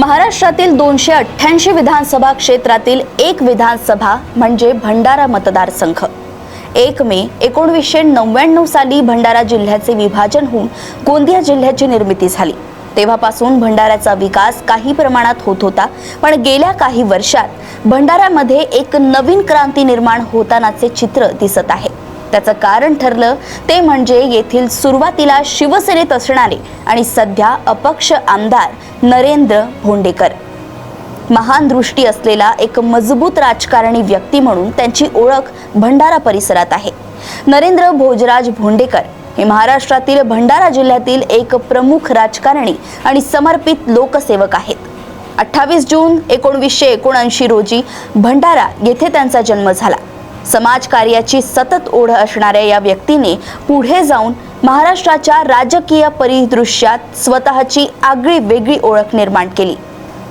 महाराष्ट्रातील दोनशे अठ्ठ्याऐंशी विधानसभा क्षेत्रातील एक विधानसभा म्हणजे भंडारा मतदारसंघ. एक मे एकोणवीसशे नव्याण्णव साली भंडारा जिल्ह्याचे विभाजन होऊन गोंदिया जिल्ह्याची निर्मिती झाली. तेव्हापासून भंडाऱ्याचा विकास काही प्रमाणात होत होता पण गेल्या काही वर्षात भंडाऱ्यामध्ये एक नवीन क्रांती निर्माण होतानाचे चित्र दिसत आहे. त्याचं कारण ठरलं ते म्हणजे येथील सुरुवातीला शिवसेनेत असणारे आणि सध्या अपक्ष आमदार नरेंद्र भोंडेकर. महान दृष्टी असलेला एक मजबूत राजकारणी व्यक्ती म्हणून त्यांची ओळख भंडारा परिसरात आहे. नरेंद्र भोजराज भोंडेकर हे महाराष्ट्रातील भंडारा जिल्ह्यातील एक प्रमुख राजकारणी आणि समर्पित लोकसेवक आहेत. अठ्ठावीस जून एकोणवीसशे एकोणऐंशी रोजी भंडारा येथे त्यांचा जन्म झाला. समाजकार्याची सतत ओढ असणाऱ्या या व्यक्तीने पुढे जाऊन महाराष्ट्राच्या राजकीय परिदृश्यात स्वतःची आगळी वेगळी ओळख निर्माण केली.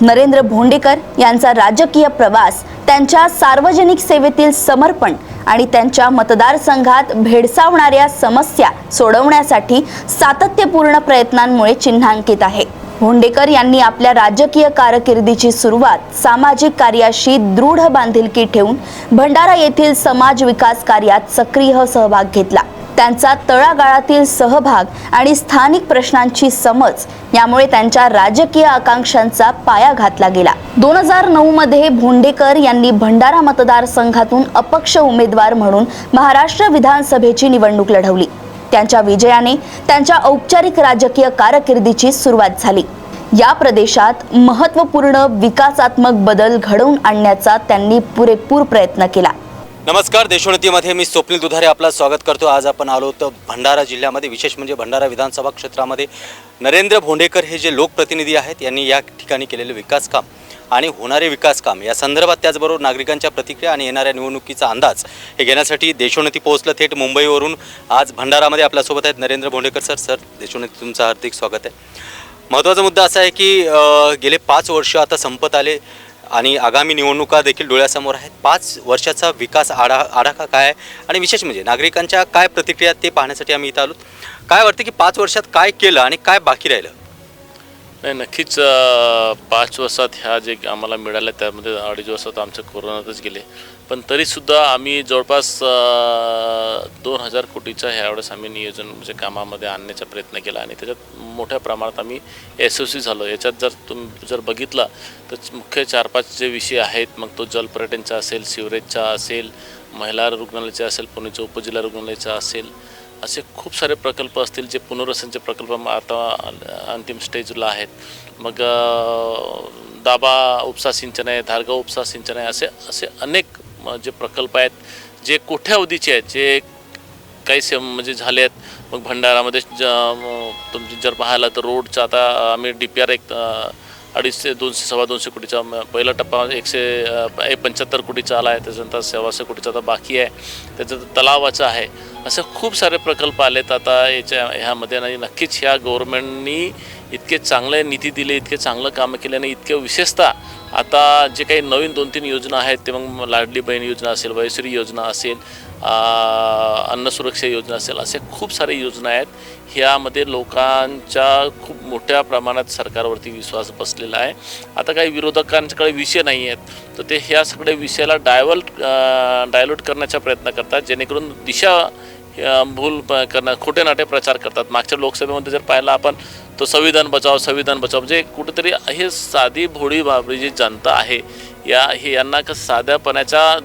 नरेंद्र भोंडेकर यांचा राजकीय प्रवास त्यांच्या सार्वजनिक सेवेतील समर्पण आणि त्यांच्या मतदारसंघात भेडसावणाऱ्या समस्या सोडवण्यासाठी सातत्यपूर्ण प्रयत्नांमुळे चिन्हांकित आहे. भोंडेकर यांनी आपल्या राजकीय कारकिर्दीची सुरुवात सामाजिक कार्याशी दृढ बांधिलकी ठेवून भंडारा येथील समाज विकास कार्यात सक्रिय सहभाग घेतला. त्यांचा तळागाळातील सहभाग आणि स्थानिक प्रश्नांची समज यामुळे त्यांच्या राजकीय आकांक्षांचा पाया घातला गेला. दोन हजार नऊ मध्ये भोंडेकर यांनी भंडारा मतदारसंघातून अपक्ष उमेदवार म्हणून महाराष्ट्र विधानसभेची निवडणूक लढवली. त्यांच्या विजयाने त्यांच्या औपचारिक राजकीय कारकिर्दीची सुरुवात झाली. या प्रदेशात महत्त्वपूर्ण विकासात्मक बदल घडवून आणण्याचा त्यांनी पुरेपूर प्रयत्न केला. नमस्कार देशोन्नतीमध्ये मी स्वप्नील दुधारे आपलं स्वागत करतो. आज आपण आलो तर भंडारा जिल्ह्यामध्ये विशेष म्हणजे भंडारा विधानसभा क्षेत्रामध्ये. नरेंद्र भोंडेकर हे जे लोकप्रतिनिधी आहेत यांनी या ठिकाणी केलेले विकास काम आणि होणारे विकास काम. या संदर्भात त्याचबरोबर नागरिकांच्या प्रतिक्रिया आणि येणाऱ्या निवडणुकीचा अंदाज हे घेण्यासाठी देशोन्नती पोहोचलं थेट मुंबईवरून. आज भंडारामध्ये आपल्यासोबत आहेत नरेंद्र भोंडेकर सर. सर देशोन्नती तुमचं हार्दिक स्वागत आहे. महत्त्वाचा मुद्दा असा आहे की गेले पाच वर्ष आता संपत आले आणि आगामी निवडणुका देखील डोळ्यासमोर आहेत. पाच वर्षाचा विकास आढा आढाखा काय आहे? आणि विशेष म्हणजे नागरिकांच्या काय प्रतिक्रिया ते पाहण्यासाठी आम्ही इथं आलो काय वाटतं की पाच वर्षात काय केलं आणि काय बाकी राहिलं? नाही नक्कीच पाच वर्षात ह्या जे आम्हाला मिळाल्या त्यामध्ये अडीच वर्षात आमचं कोरोनातच गेले. पण तरीसुद्धा आम्ही जवळपास दोन हजार कोटीचा ह्यावेळेस आम्ही नियोजन म्हणजे कामामध्ये आणण्याचा प्रयत्न केला आणि त्याच्यात मोठ्या प्रमाणात आम्ही यशस्वी झालो. याच्यात जर तुम जर बघितला तर मुख्य चार पाच जे विषय आहेत मग तो जलपर्यटनचा असेल सिवरेजचा असेल महिला रुग्णालयाचा असेल पुणेच्या उपजिल्हा रुग्णालयाचा असेल असे खूप सारे प्रकल्प असतील जे पुनर्वसनचे प्रकल्प आता अंतिम स्टेजला आहेत. मग दाबा उपसा सिंचन आहे धारगाव उपसा सिंचन आहे असे असे अनेक जे प्रकल्प आहेत जे कोठ्यावधीचे आहेत जे काही से म्हणजे झाले आहेत. मग भंडारामध्ये ज म, जर पाहिलं तर रोडचं आता आम्ही डी पी आर एक अडीचशे दोनशे सव्वा दोनशे कोटीचा पहिला टप्पा म्हणजे एकशे एक पंच्याहत्तर कोटीचा आला आहे त्याच्यानंतर सव्वाशे कोटीचा आता बाकी आहे. त्याचं तलावाचं आहे. असे खूप सारे प्रकल्प आलेत आता याच्या ह्यामध्ये आणि नक्कीच ह्या गव्हर्नमेंटनी इतके चांगले निधी दिले इतके चांगलं कामं केल्याने इतके विशेषतः आता जे काही नवीन दोन तीन योजना आहेत ते मग लाडली बहीण योजना असेल वयश्री योजना असेल अन्नसुरक्षा अन्न सुरक्षा योजना असेल असे खूप सारे योजना आहेत. ह्यामध्ये लोकांच्या खूप मोठ्या प्रमाणात सरकारवरती विश्वास बसलेला आहे. आता काही विरोधकांच्याकडे विषय नाही आहेत. तर ते ह्या सगळ्या विषयाला डायवर्ट डायल्यूट करण्याचा प्रयत्न करतात. जेणेकरून दिशा भूल प- करणं खोटे नाटे प्रचार करतात. मागच्या लोकसभेमध्ये जर पाहिलं आपण तो संविधान बचाव संविधान बचाव. म्हणजे कुठेतरी हे साधी भोळी भाबरी जी जनता आहे या हे यांना कसं साध्यापणाच्या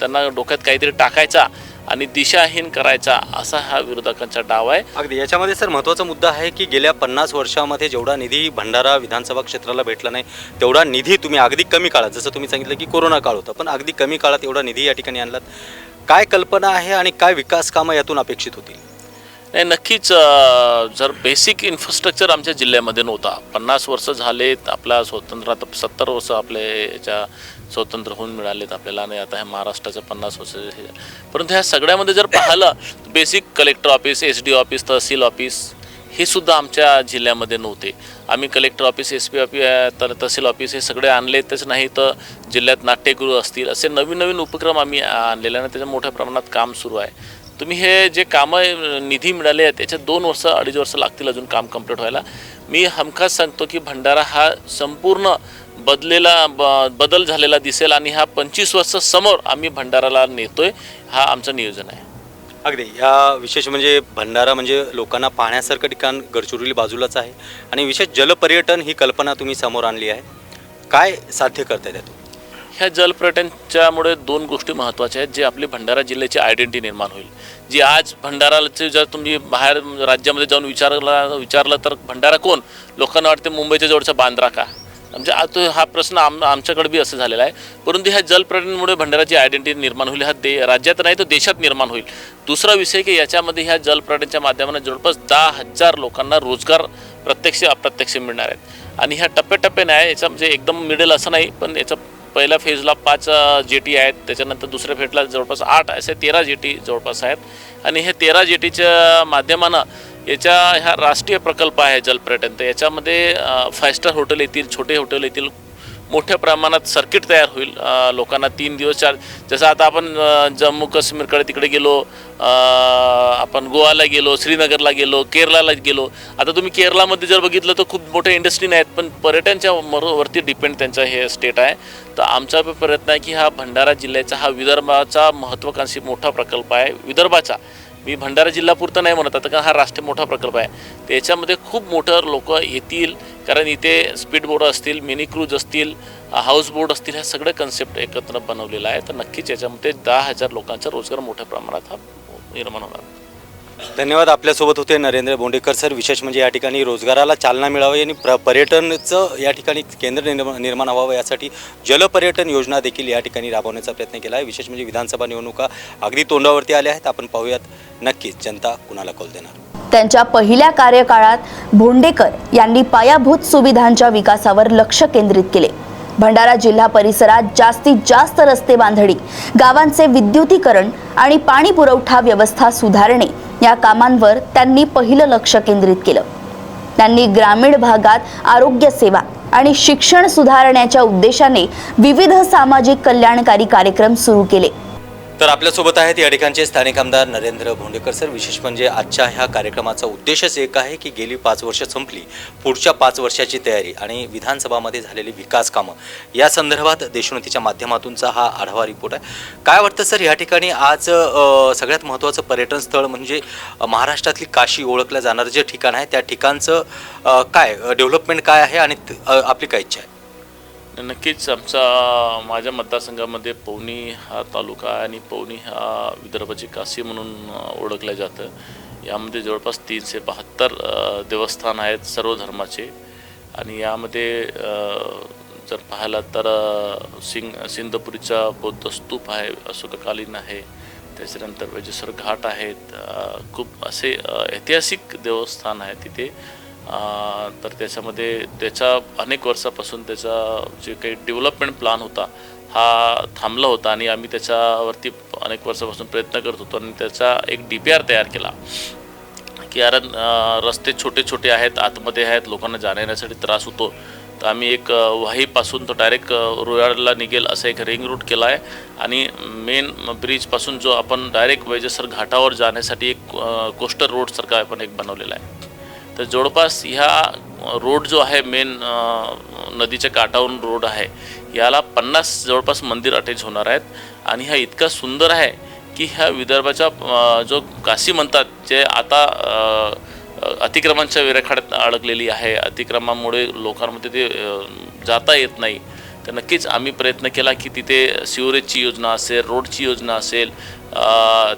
त्यांना डोक्यात काहीतरी टाकायचा आणि दिशाहीन करायचा असा हा विरोधकांचा डाव आहे. अगदी. याच्यामध्ये सर महत्त्वाचा मुद्दा आहे की गेल्या पन्नास वर्षामध्ये जेवढा निधी भंडारा विधानसभा क्षेत्राला भेटला नाही तेवढा निधी तुम्ही अगदी कमी काळात जसं तुम्ही सांगितलं की कोरोना काळ होता पण अगदी कमी काळात एवढा निधी या ठिकाणी आणलात. काय कल्पना आहे आणि काय विकास कामं यातून अपेक्षित होतील? नाही नक्कीच जर बेसिक इन्फ्रास्ट्रक्चर आमच्या जिल्ह्यामध्ये नव्हता. पन्नास वर्ष झालेत आपल्या स्वतंत्र आता सत्तर वर्ष आपले याच्या स्वतंत्र होऊन मिळालेत आपल्याला. आणि आता ह्या महाराष्ट्राच्या पन्नास वर्ष परंतु ह्या सगळ्यामध्ये जर पाहिलं basic collector office S D office tehsil office हे सुद्धा आमच्या जिल्ह्यामध्ये नव्हते. आम्ही collector office S P office तर तहसील ऑफिस हे सगळे आणले तेच नाही तर जिल्ह्यात नाट्यगृह असतील. असे नवीन नवीन उपक्रम आम्ही आणलेले आणि त्याचं मोठ्या प्रमाणात काम सुरू आहे. तुम्ही हे जे कामं निधी मिळाले आहेत त्याच्या दोन वर्ष अडीच वर्ष लागतील अजून काम कंप्लीट व्हायला. मी हमखास सांगतो की भंडारा हा संपूर्ण बदलेला ब बदल झालेला दिसेल आणि हा पंचवीस वर्ष समोर आम्ही भंडाराला नेतोय हा आमचं नियोजन आहे. अगदी. या विशेष म्हणजे भंडारा म्हणजे लोकांना पाहण्यासारखं ठिकाण गडचिरोली बाजूलाच आहे. आणि विशेष जलपर्यटन ही कल्पना तुम्ही समोर आणली आहे. काय साध्य करताय त्यातून ह्या जलपर्यटनच्यामुळे दोन गोष्टी महत्त्वाच्या आहेत जे आपली भंडारा जिल्ह्याची आयडेंटिटी निर्माण होईल. जी आज भंडाराचे जर तुम्ही बाहेर राज्यामध्ये जाऊन विचारला विचारलं तर भंडारा कोण? लोकांना वाटते मुंबईच्या जवळचा बांद्रा का? म्हणजे आता हा प्रश्न आम आमच्याकडे बी असं झालेला आहे. परंतु ह्या जलपर्यटनमुळे भंडाराची आयडेंटिटी निर्माण होईल हा दे राज्यात नाही तर देशात निर्माण होईल. दुसरा विषय की याच्यामध्ये ह्या जलपर्यटनच्या माध्यमाने जवळपास दहा हजार लोकांना रोजगार प्रत्यक्ष अप्रत्यक्ष मिळणार आहेत. आणि ह्या टप्प्याटप्प्याने आहे याचा म्हणजे एकदम मिडेल असं नाही पण याचा पहिल्या फेजला पाच जेटी आहेत. त्याच्यानंतर दुसऱ्या फेजला जवळपास आठ असे तेरा जेटी जवळपास आहेत. आणि हे तेरा जेटीच्या माध्यमानं याच्या ह्या राष्ट्रीय प्रकल्प आहे जलपर्यटन. तर याच्यामध्ये फाय स्टार हॉटेल येतील छोटे हॉटेल येतील मोठ्या प्रमाणात सर्किट तयार होईल. लोकांना तीन दिवस चार जसं आता आपण जम्मू काश्मीरकडे तिकडे गेलो आपण गोवाला गेलो श्रीनगरला गेलो केरळाला गेलो. आता तुम्ही केरळामध्ये जर बघितलं तर खूप मोठ्या इंडस्ट्री नाहीत पण पर्यटनच्या मरोवरती डिपेंड त्यांचा हे स्टेट आहे. तर आमचा प्रयत्न आहे की हा भंडारा जिल्ह्याचा हा विदर्भाचा महत्त्वाकांक्षी मोठा प्रकल्प आहे. विदर्भाचा. मी भंडारा जिल्हापुरता नाही म्हणत आता कारण हा राष्ट्रीय मोठा प्रकल्प आहे. त्याच्यामध्ये खूप मोठं लोक येतील कारण इथे स्पीड बोट असतील मिनी क्रूज असतील हाऊस बोट असतील ह्या सगळ्या कन्सेप्ट एकत्र बनवलेला आहे तर नक्कीच याच्यामध्ये दहा हजार लोकांचा रोजगार मोठ्या प्रमाणात हा निर्माण होणार. धन्यवाद आपल्यासोबत होते नरेंद्र बोंडेकर सर. विशेष म्हणजे या ठिकाणी रोजगाराला चालना मिळावी आणि प्र पर्यटनचं या ठिकाणी केंद्र निर्मा निर्माण व्हावं यासाठी जलपर्यटन योजना देखील या ठिकाणी राबवण्याचा प्रयत्न केला आहे. विशेष म्हणजे विधानसभा निवडणुका अगदी तोंडावरती आल्या आहेत. आपण पाहूयात. नक्कीच जनता कुणाला कौल देणार? त्यांच्या पहिल्या कार्यकाळात भोंडेकर यांनी पायाभूत सुविधांच्या विकासावर लक्ष केंद्रित केले. भंडारा जिल्हा परिसरात जास्तीत जास्त रस्ते बांधणी गावांचे विद्युतीकरण आणि पाणी पुरवठा व्यवस्था सुधारणे या कामांवर त्यांनी पहिलं लक्ष केंद्रित केलं. त्यांनी ग्रामीण भागात आरोग्य सेवा आणि शिक्षण सुधारण्याच्या उद्देशाने विविध सामाजिक कल्याणकारी कार्यक्रम सुरू केले. तर आपल्यासोबत आहेत या ठिकाणचे स्थानिक आमदार नरेंद्र भोंडेकर सर. विशेष म्हणजे आजच्या ह्या कार्यक्रमाचा उद्देशच एक आहे की गेली पाच वर्ष संपली पुढच्या पाच वर्षाची तयारी आणि विधानसभामध्ये झालेली विकास कामं. या संदर्भात देशोन्नतीच्या माध्यमातूनचा हा आढावा रिपोर्ट आहे. काय वाटतं सर या ठिकाणी आज सगळ्यात महत्त्वाचं पर्यटन स्थळ म्हणजे महाराष्ट्रातली काशी ओळखलं जाणारं जे ठिकाण आहे त्या ठिकाणचं काय डेव्हलपमेंट काय आहे आणि आपली काय इच्छा आहे? नक्कीच आमचा माझ्या मतदारसंघामध्ये पवनी हा तालुका आहे आणि पवनी हा विदर्भाची काशी म्हणून ओळखलं जातं. यामध्ये जवळपास तीनशे बहात्तर देवस्थान आहेत सर्व धर्माचे. आणि यामध्ये जर पाहिला तर सिंग सिंधपुरीचा बौद्ध स्तूप आहे अशोककालीन आहे. त्याच्यानंतर वेजेश्वर घाट आहेत. खूप असे ऐतिहासिक देवस्थान आहे तिथे. तर त्याच्यामध्ये त्याच्या अनेक वर्षापासून त्याचा जे काही डेव्हलपमेंट प्लान होता हा थांबला होता आणि आम्ही त्याच्यावरती अनेक वर्षापासून प्रयत्न करत होतो आणि त्याचा एक डी पी आर तयार केला. की कारण रस्ते छोटे छोटे आहेत आतमध्ये आहेत लोकांना जाण्यासाठी त्रास होतो. तर आम्ही एक वाहीपासून तो डायरेक्ट रोयाडला निघेल असा एक रिंग रूट केला आहे आणि मेन ब्रिजपासून जो आपण डायरेक्ट वैजेसर घाटावर जाण्यासाठी एक कोस्टर रोडसारखा आपण एक बनवलेला आहे. तर जवळपास ह्या रोड जो आहे मेन नदीच्या काठावरून रोड आहे याला पन्नास जवळपास मंदिर अटॅच होणार आहेत. आणि हा इतका सुंदर आहे की ह्या विदर्भाच्या जो काशी म्हणतात जे आता अतिक्रमांच्या विरेखाड्यात अडकलेली आहे अतिक्रमामुळे लोकांमध्ये ते जाता येत नाही. तर नक्कीच आम्ही प्रयत्न केला की तिथे सिवरेजची योजना असेल रोडची योजना असेल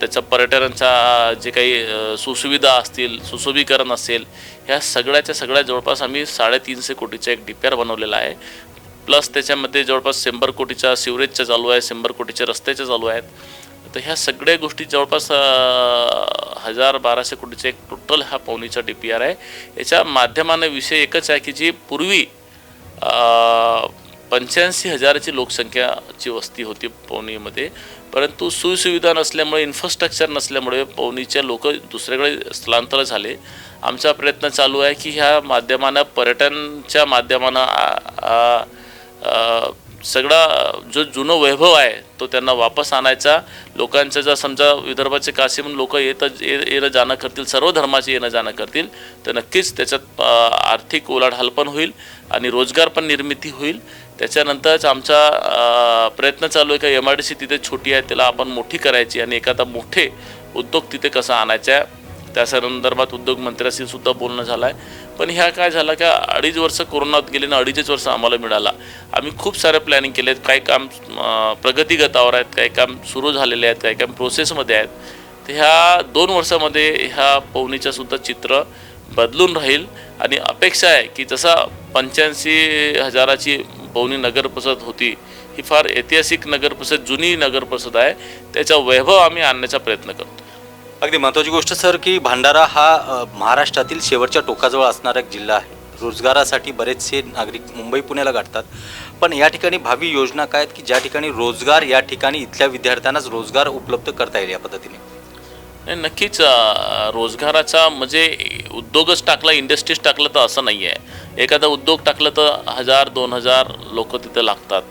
त्याचा पर्यटनाचा जे काही सुसुविधा असतील सुशोभीकरण असेल ह्या सगळ्याच्या सगळ्या जवळपास आम्ही साडेतीनशे कोटीचा एक डी पी आर बनवलेला आहे. प्लस त्याच्यामध्ये जवळपास शंभर कोटीच्या सिवरेजच्या चालू आहे शंभर कोटीच्या रस्त्याच्या चालू आहेत. तर ह्या सगळ्या गोष्टी जवळपास हजार बाराशे कोटीचा एक टोटल हा पवनीचा डी पी आर आहे. याच्या माध्यमाने विषय एकच आहे की जी पूर्वी पंच्याऐंशी हजाराची लोकसंख्याची वस्ती होती पवनीमध्ये. परंतु सुविधा नसल्यामुळे इन्फ्रास्ट्रक्चर नसल्यामुळे पवनीच्या लोक दुसऱ्याकडे स्थलांतर झाले. आमचा प्रयत्न चालू आहे की ह्या माध्यमानं पर्यटनच्या माध्यमानं सगळा जो जुनं वैभव आहे तो त्यांना वापस आणायचा. लोकांचं जर समजा विदर्भाचे काशी म्हणून लोक येत येणं जाणं करतील सर्व धर्माचे येणं जाणं करतील तर नक्कीच त्याच्यात आर्थिक उलाढाल पण होईल आणि रोजगार पण निर्मिती होईल. त्याच्यानंतरच आमचा प्रयत्न चालू आहे का एम आय डी सी तिथे छोटी आहे त्याला आपण मोठी करायची आणि एखादा मोठे उद्योग तिथे कसा आणायचा आहे त्या संदर्भात उद्योगमंत्र्याशी सुद्धा बोलणं झालं आहे पण ह्या काय झालं का अडीच वर्ष कोरोनात गेले ना अडीचच वर्ष आम्हाला मिळाला. आम्ही खूप सारे प्लॅनिंग केले आहेत काही काम प्रगतीगतावर आहेत काही काम सुरू झालेले आहेत काही काम प्रोसेसमध्ये आहेत. तर ह्या दोन वर्षामध्ये ह्या पवनीचं सुद्धा चित्र बदलून राहील आणि अपेक्षा आहे की जसा पंच्याऐंशी हजाराची पवनी नगरपरिषद होती. ही फार ऐतिहासिक नगरपरिषद जुनी नगरपरिषद आहे. त्याचा वैभव आम्ही आणण्याचा प्रयत्न करतो. अगदी महत्त्वाची गोष्ट सर की भंडारा हा महाराष्ट्रातील शेवटच्या टोकाजवळ असणारा एक जिल्हा आहे. रोजगारासाठी बरेचसे नागरिक मुंबई पुण्याला गाठतात. पण या ठिकाणी भावी योजना काय आहेत की ज्या ठिकाणी रोजगार या ठिकाणी इथल्या विद्यार्थ्यांनाच रोजगार उपलब्ध करता येईल या पद्धतीने? नक्कीच रोजगाराचा म्हणजे उद्योगच टाकला इंडस्ट्रीज टाकलं तर असं नाही आहे एखादा उद्योग टाकलं तर हजार दोन हजार लोक तिथं लागतात.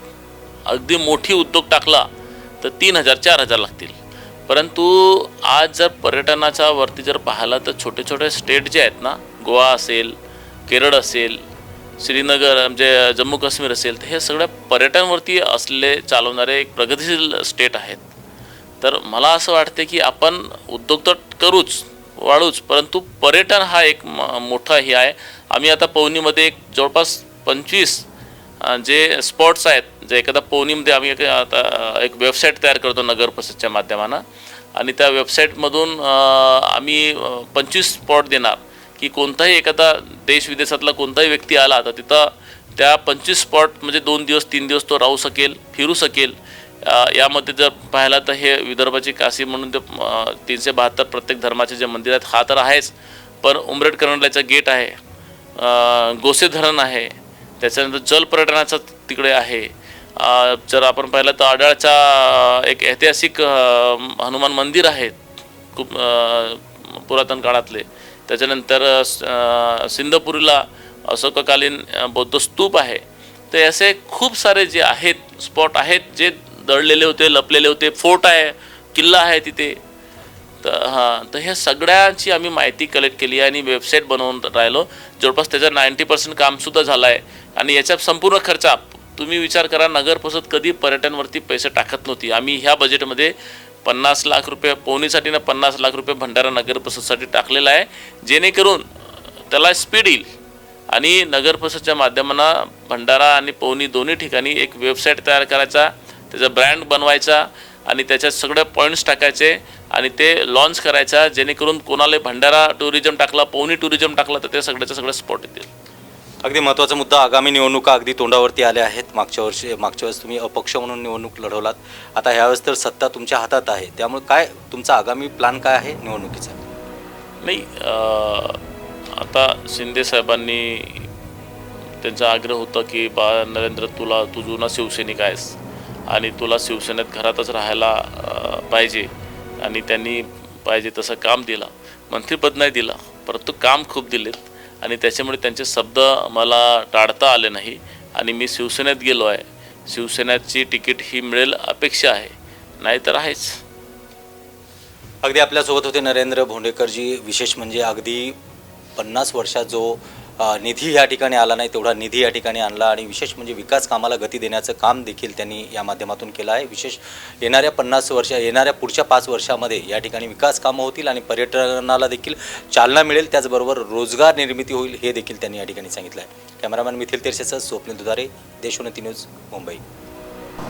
अगदी मोठी उद्योग टाकला तर तीन हजार चार हजार लागतील. परंतु आज जर पर्यटनाच्या वरती जर पाहिलं तर छोटे छोटे स्टेट जे आहेत ना गोवा असेल केरळ असेल श्रीनगर म्हणजे जम्मू काश्मीर असेल तर हे सगळ्या पर्यटनवरती असले चालवणारे एक प्रगतीशील स्टेट आहेत. तर मला असं वाटते की आपण उद्योग तर करूच वाढूच परंतु पर्यटन हा एक म- मोठा हे आहे. आम्ही आता पवनीमध्ये एक जवळपास पंचवीस जे स्पॉट्स आहेत जे एखादा पवनीमध्ये आम्ही एक आता एक वेबसाईट तयार करतो नगर परिषदच्या माध्यमानं. आणि त्या वेबसाईटमधून आम्ही पंचवीस स्पॉट देणार. की कोणताही एखादा देश विदेशातला कोणताही व्यक्ती आला तर तिथं त्या पंचवीस स्पॉट म्हणजे दोन दिवस तीन दिवस तो राहू शकेल फिरू शकेल. यामध्ये जर पाहिला तर हे विदर्भाची काशी म्हणून ते तीनशे बहात्तर प्रत्येक धर्माचे जे मंदिर आहेत हा तर आहेच. पण उमरेड करंडल्याचं गेट आहे. गोसे धरण आहे. त्याच्यानंतर जल पर्यटनाचं तिकडे आहे. जर आपण पाहिलं तर अडाळचा एक ऐतिहासिक हनुमान मंदिर आहे. खूप पुरातन काळातले. त्याच्यानंतर स- सिंधपुरीला अशोककालीन बौद्ध स्तूप आहे. तर असे खूप सारे जे आहेत स्पॉट आहेत जे दळलेले होते लपलेले होते. फोर्ट आहे किल्ला आहे तिथे. तर हां तर ह्या सगळ्यांची आम्ही माहिती कलेक्ट केली आहे आणि वेबसाईट बनवून राहिलो. जवळपास त्याचं नाईंटी पर्सेंट कामसुद्धा झालं आहे आणि याचा संपूर्ण खर्च तुम्ही विचार करा नगर परिषद कधी पर्यटनवरती पैसे टाकत नव्हती. आम्ही ह्या बजेटमध्ये पन्नास लाख रुपये पोहणीसाठी ना पन्नास लाख रुपये भंडारा नगर परिषदसाठी टाकलेला आहे. जेणेकरून त्याला स्पीड येईल. आणि नगर परिषदच्या माध्यमानं भंडारा आणि पोहणी दोन्ही ठिकाणी एक वेबसाईट तयार करायचा. त्याचा ब्रँड बनवायचा आणि त्याच्यात सगळे पॉईंट्स टाकायचे आणि ते लॉन्च करायचा जेणेकरून कोणाला भंडारा टुरिझम टाकला पवनी टुरिझम टाकला तर ते सगळ्याचे सगळे स्पॉट येतील. अगदी महत्त्वाचा मुद्दा आगामी निवडणुका अगदी तोंडावरती आल्या आहेत. मागच्या वर्षी मागच्या वेळेस तुम्ही अपक्ष म्हणून निवडणूक लढवलात. आता ह्यावेळेस तर सत्ता तुमच्या हातात आहे. त्यामुळे काय तुमचा आगामी प्लॅन काय आहे निवडणुकीचा? नाही आता शिंदे साहेबांनी त्यांचा आग्रह होता की बा नरेंद्र तुला तू जुना शिवसैनिक आहेस. आणि तुला शिवसेनेत घरातच राहायला पाहिजे. आणि त्यांनी पाहिजे तसं काम दिलं. मंत्रीपद नाही दिलं परंतु काम खूप दिलेत. आणि त्याच्यामुळे त्यांचे शब्द मला टाळता आले नाही. आणि मी शिवसेनेत गेलो आहे. शिवसेनेची तिकीट ही मिळेल अपेक्षा आहे. नाहीतर आहेच. अगदी आपल्यासोबत होते नरेंद्र भोंडेकरजी. विशेष म्हणजे अगदी पन्नास वर्षात जो निधी या ठिकाणी आला नाही तेवढा निधी या ठिकाणी आणला आणि विशेष म्हणजे विकास कामाला गती देण्याचं काम देखील त्यांनी या माध्यमातून केलं आहे. विशेष येणाऱ्या पन्नास वर्ष येणाऱ्या पुढच्या पाच वर्षामध्ये या ठिकाणी विकास कामं होतील आणि पर्यटनाला देखील चालना मिळेल त्याचबरोबर रोजगार निर्मिती होईल हे देखील त्यांनी या ठिकाणी सांगितलं आहे. कॅमेरामॅन मिथिल तेरसेसह स्वप्नील दुधारे देशोन्नती न्यूज मुंबई.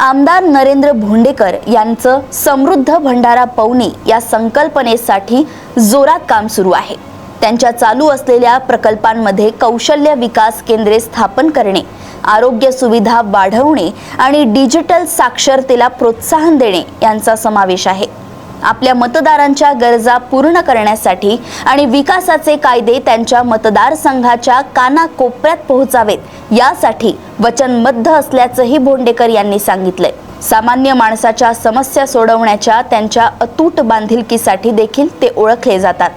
आमदार नरेंद्र भोंडेकर यांचं समृद्ध भंडारा पवनी या संकल्पनेसाठी जोरात काम सुरू आहे. त्यांच्या चालू असलेल्या प्रकल्पांमध्ये कौशल्य विकास केंद्रे स्थापन करणे आरोग्य सुविधा वाढवणे आणि डिजिटल साक्षरतेला प्रोत्साहन देणे यांचा समावेश आहे. आपल्या मतदारांच्या गरजा पूर्ण करण्यासाठी आणि विकासाचे कायदे त्यांच्या मतदारसंघाच्या कानाकोपऱ्यात पोहोचावेत यासाठी वचनबद्ध असल्याचंही भोंडेकर यांनी सांगितलंय. सामान्य माणसाच्या समस्या सोडवण्याच्या त्यांच्या अतूट बांधिलकीसाठी देखील ते ओळखले जातात.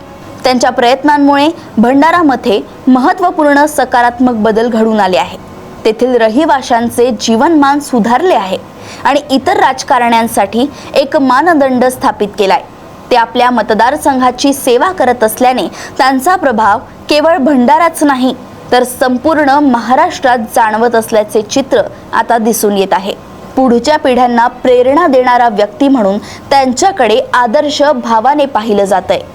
त्यांच्या प्रयत्नांमुळे भंडारामध्ये महत्त्वपूर्ण सकारात्मक बदल घडून आले आहेत. तेथील रहिवाशांचे जीवनमान सुधारले आहे आणि इतर राजकारण्यांसाठी एक मानदंड स्थापित केलाय. ते आपल्या मतदारसंघाची सेवा करत असल्याने त्यांचा प्रभाव केवळ भंडाराच नाही तर संपूर्ण महाराष्ट्रात जाणवत असल्याचे चित्र आता दिसून येत आहे. पुढच्या पिढ्यांना प्रेरणा देणारा व्यक्ती म्हणून त्यांच्याकडे आदर्श भावाने पाहिलं जात आहे